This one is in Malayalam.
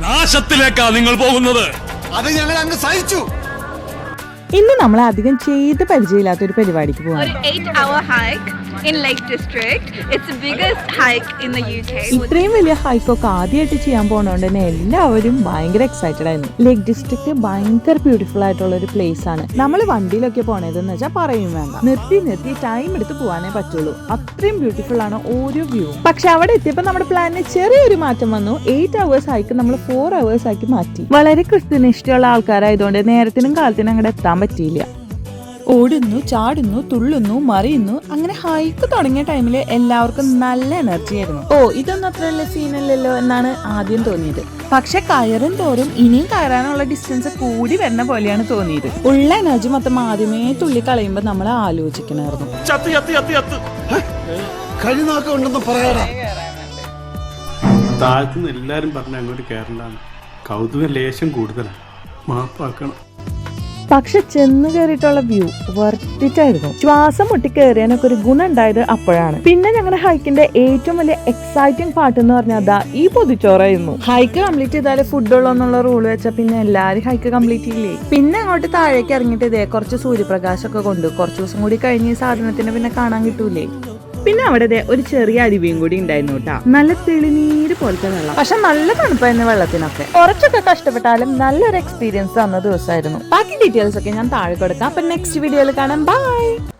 നാശത്തിലേക്കാ നിങ്ങൾ പോകുന്നത്. അത് ഞങ്ങൾ അങ്ങ് സഹിച്ചു. ഇന്ന് നമ്മൾ അധികം ചെയ്ത് പരിചയമില്ലാത്ത ഒരു പരിപാടിക്ക് പോകും ഹൈക്ക് ഹൈക്ക് ഇത്രയും വലിയ ഹൈക്കൊക്കെ ആദ്യമായിട്ട് ചെയ്യാൻ പോണോണ്ട് തന്നെ എല്ലാവരും ഭയങ്കര എക്സൈറ്റഡ് ആയിരുന്നു. ലേക്ക് ഡിസ്ട്രിക്ട് ഭയങ്കര ബ്യൂട്ടിഫുൾ ആയിട്ടുള്ള ഒരു പ്ലേസ് ആണ്. നമ്മൾ വണ്ടിയിലൊക്കെ പോണതെന്ന് വെച്ചാൽ പറയും വേണ്ട. നിർത്തി നിർത്തി ടൈം എടുത്ത് പോകാനേ പറ്റുള്ളൂ. അത്രയും ബ്യൂട്ടിഫുൾ ആണ് ഓരോ വ്യൂ പക്ഷെ അവിടെ എത്തിയപ്പോൾ നമ്മുടെ പ്ലാനിന് ചെറിയൊരു മാറ്റം വന്നു. എയ്റ്റ് അവേഴ്സ് ഹൈക്ക് നമ്മൾ ഫോർ അവേഴ്സ് ആക്കി മാറ്റി. വളരെ കൃത്യനിഷ്ഠയുള്ള ആൾക്കാരായതുകൊണ്ട് നേരത്തിനും കാലത്തിനും അങ്ങോട്ട് എത്താൻ പറ്റിയില്ല. ഓടുന്നു ചാടുന്നു തുള്ളുന്നു മറിയുന്നു അങ്ങനെ ഹൈക്ക് തുടങ്ങിയ ടൈമിൽ എല്ലാവർക്കും നല്ല എനർജി ആയിരുന്നു. ഓ ഇതൊന്നും അത്ര വലിയ സീനല്ലല്ലോ എന്നാണ് ആദ്യം തോന്നിയത്. പക്ഷെ കയറും തോറും ഇനിയും കയറാനുള്ള ഡിസ്റ്റൻസ് കൂടി വരുന്ന പോലെയാണ് തോന്നിയത്. ഉള്ള എനർജി മൊത്തം ആദ്യമേ തുള്ളി കളയുമ്പോൾ നമ്മൾ ആലോചിക്കണമായിരുന്നു പറയാടാ താഴത്തുനിന്ന് എല്ലാരും പറഞ്ഞ അങ്ങോട്ട് കയറണ്ടാണ് കൗതുക ലേശം കൂടുതലാണ് മാപ്പാക്കണം പക്ഷെ ചെന്ന് കയറിയിട്ടുള്ള വ്യൂ വർത്തിട്ടായിരുന്നു ശ്വാസം മുട്ടി കയറിയാനൊക്കെ ഒരു ഗുണം ഉണ്ടായത് അപ്പോഴാണ്. പിന്നെ ഞങ്ങളുടെ ഹൈക്കിന്റെ ഏറ്റവും വലിയ എക്സൈറ്റിംഗ് പാട്ട് എന്ന് പറഞ്ഞാൽ അതാ ഈ പൊതിച്ചോറായിരുന്നു. ഹൈക്ക് കംപ്ലീറ്റ് ചെയ്താലേ ഫുഡ് ഉള്ളൂ എന്നുള്ള റൂൾ വെച്ചാൽ പിന്നെ എല്ലാരും ഹൈക്ക് കംപ്ലീറ്റ് ചെയ്യില്ലേ? പിന്നെ അങ്ങോട്ട് താഴേക്ക് ഇറങ്ങിയിട്ട് ഇതേ കുറച്ച് സൂര്യപ്രകാശമൊക്കെ കൊണ്ട്. കുറച്ച് ദിവസം കൂടി കഴിഞ്ഞ് സാധനത്തിന് പിന്നെ കാണാൻ കിട്ടൂലേ? പിന്നെ അവിടെ ഒരു ചെറിയ അരുവിയും കൂടി ഉണ്ടായിരുന്നു കേട്ടാ. നല്ല തെളിനീര് പോലത്തെ വെള്ളം. പക്ഷെ നല്ല തണുപ്പായിരുന്നു വെള്ളത്തിനൊക്കെ. കുറച്ചൊക്കെ കഷ്ടപ്പെട്ടാലും നല്ലൊരു എക്സ്പീരിയൻസ് തന്ന ദിവസമായിരുന്നു. ബാക്കി ഡീറ്റെയിൽസ് ഒക്കെ ഞാൻ താഴെ കൊടുക്കാം. അപ്പൊ നെക്സ്റ്റ് വീഡിയോയിൽ കാണാം. ബൈ